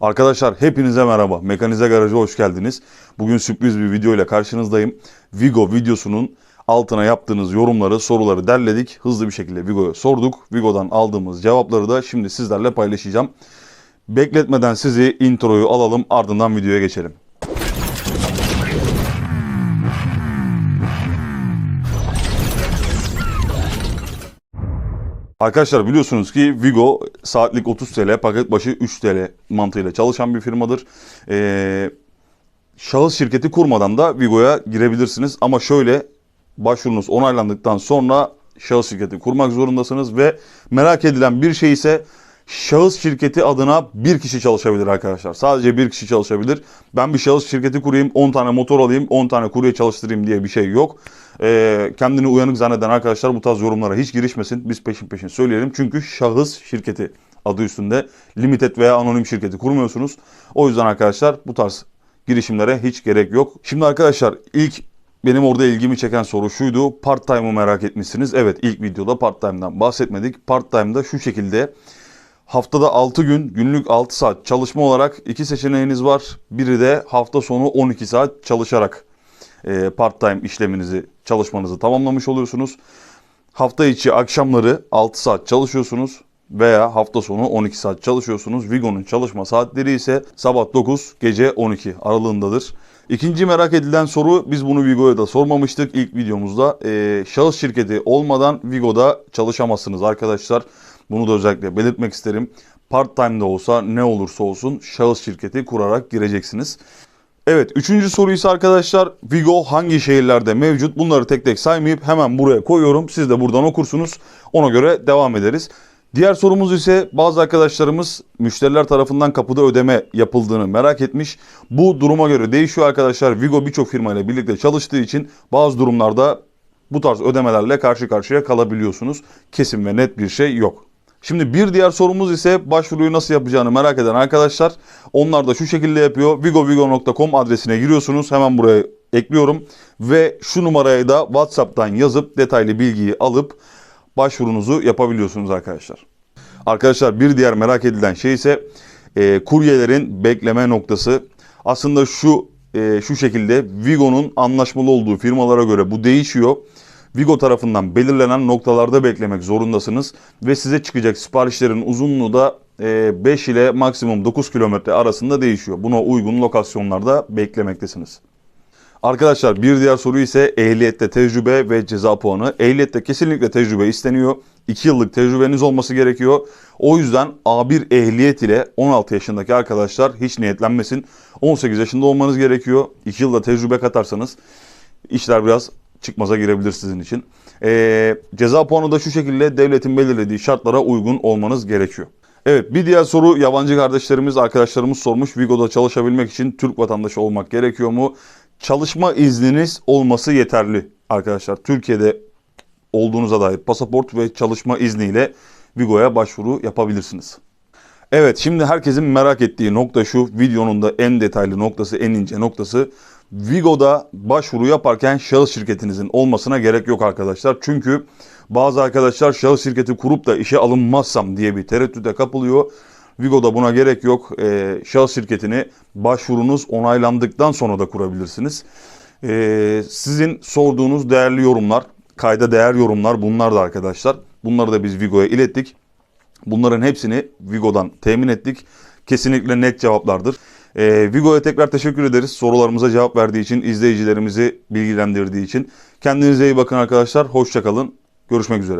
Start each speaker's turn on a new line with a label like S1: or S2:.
S1: Arkadaşlar hepinize merhaba. Mekanize Garaj'a hoş geldiniz. Bugün sürpriz bir video ile karşınızdayım. Vigo videosunun altına yaptığınız yorumları, soruları derledik. Hızlı bir şekilde Vigo'ya sorduk. Vigo'dan aldığımız cevapları da şimdi sizlerle paylaşacağım. Bekletmeden sizi introyu alalım ardından videoya geçelim. Arkadaşlar biliyorsunuz ki Vigo saatlik 30 TL, paket başı 3 TL mantığıyla çalışan bir firmadır. Ee, şahıs şirketi kurmadan da Vigo'ya girebilirsiniz. Ama şöyle başvurunuz onaylandıktan sonra şahıs şirketi kurmak zorundasınız ve merak edilen bir şey ise şahıs şirketi adına bir kişi çalışabilir arkadaşlar. Sadece bir kişi çalışabilir. Ben bir şahıs şirketi kurayım, 10 tane motor alayım, 10 tane kurye çalıştırayım diye bir şey yok. Ee, kendini uyanık zanneden arkadaşlar bu tarz yorumlara hiç girişmesin. Biz peşin peşin söyleyelim. Çünkü şahıs şirketi adı üstünde limited veya anonim şirketi kurmuyorsunuz. O yüzden arkadaşlar bu tarz girişimlere hiç gerek yok. Şimdi arkadaşlar ilk benim orada ilgimi çeken soru şuydu. Part time'ı merak etmişsiniz. Evet ilk videoda part time'dan bahsetmedik. Part time'da şu şekilde haftada 6 gün günlük 6 saat çalışma olarak iki seçeneğiniz var. Biri de hafta sonu 12 saat çalışarak e, part time işleminizi çalışmanızı tamamlamış oluyorsunuz. Hafta içi akşamları 6 saat çalışıyorsunuz veya hafta sonu 12 saat çalışıyorsunuz. Vigo'nun çalışma saatleri ise sabah 9 gece 12 aralığındadır. İkinci merak edilen soru biz bunu Vigo'ya da sormamıştık ilk videomuzda. Ee, şahıs şirketi olmadan Vigo'da çalışamazsınız arkadaşlar. Bunu da özellikle belirtmek isterim. Part time de olsa ne olursa olsun şahıs şirketi kurarak gireceksiniz. Evet üçüncü soru ise arkadaşlar Vigo hangi şehirlerde mevcut bunları tek tek saymayıp hemen buraya koyuyorum. Siz de buradan okursunuz ona göre devam ederiz. Diğer sorumuz ise bazı arkadaşlarımız müşteriler tarafından kapıda ödeme yapıldığını merak etmiş. Bu duruma göre değişiyor arkadaşlar. Vigo birçok firmayla birlikte çalıştığı için bazı durumlarda bu tarz ödemelerle karşı karşıya kalabiliyorsunuz. Kesin ve net bir şey yok. Şimdi bir diğer sorumuz ise başvuruyu nasıl yapacağını merak eden arkadaşlar. Onlar da şu şekilde yapıyor. vigovigo.com adresine giriyorsunuz. Hemen buraya ekliyorum. Ve şu numaraya da WhatsApp'tan yazıp detaylı bilgiyi alıp başvurunuzu yapabiliyorsunuz arkadaşlar. Arkadaşlar bir diğer merak edilen şey ise e, kuryelerin bekleme noktası. Aslında şu e, şu şekilde Vigo'nun anlaşmalı olduğu firmalara göre bu değişiyor. Vigo tarafından belirlenen noktalarda beklemek zorundasınız ve size çıkacak siparişlerin uzunluğu da 5 ile maksimum 9 kilometre arasında değişiyor. Buna uygun lokasyonlarda beklemektesiniz. Arkadaşlar bir diğer soru ise ehliyette tecrübe ve ceza puanı. Ehliyette kesinlikle tecrübe isteniyor. 2 yıllık tecrübeniz olması gerekiyor. O yüzden A1 ehliyet ile 16 yaşındaki arkadaşlar hiç niyetlenmesin. 18 yaşında olmanız gerekiyor. 2 yılda tecrübe katarsanız işler biraz çıkmaza girebilir sizin için. Ee, ceza puanı da şu şekilde devletin belirlediği şartlara uygun olmanız gerekiyor. Evet bir diğer soru yabancı kardeşlerimiz, arkadaşlarımız sormuş. Vigo'da çalışabilmek için Türk vatandaşı olmak gerekiyor mu? Çalışma izniniz olması yeterli arkadaşlar. Türkiye'de olduğunuza dair pasaport ve çalışma izniyle Vigo'ya başvuru yapabilirsiniz. Evet şimdi herkesin merak ettiği nokta şu. Videonun da en detaylı noktası, en ince noktası. Vigo'da başvuru yaparken şahıs şirketinizin olmasına gerek yok arkadaşlar. Çünkü bazı arkadaşlar şahıs şirketi kurup da işe alınmazsam diye bir tereddüte kapılıyor. Vigo'da buna gerek yok. Ee, şahıs şirketini başvurunuz onaylandıktan sonra da kurabilirsiniz. Ee, sizin sorduğunuz değerli yorumlar, kayda değer yorumlar bunlar da arkadaşlar. Bunları da biz Vigo'ya ilettik. Bunların hepsini Vigo'dan temin ettik. Kesinlikle net cevaplardır. Ee, Vigo'ya tekrar teşekkür ederiz. Sorularımıza cevap verdiği için, izleyicilerimizi bilgilendirdiği için. Kendinize iyi bakın arkadaşlar. Hoşçakalın. Görüşmek üzere.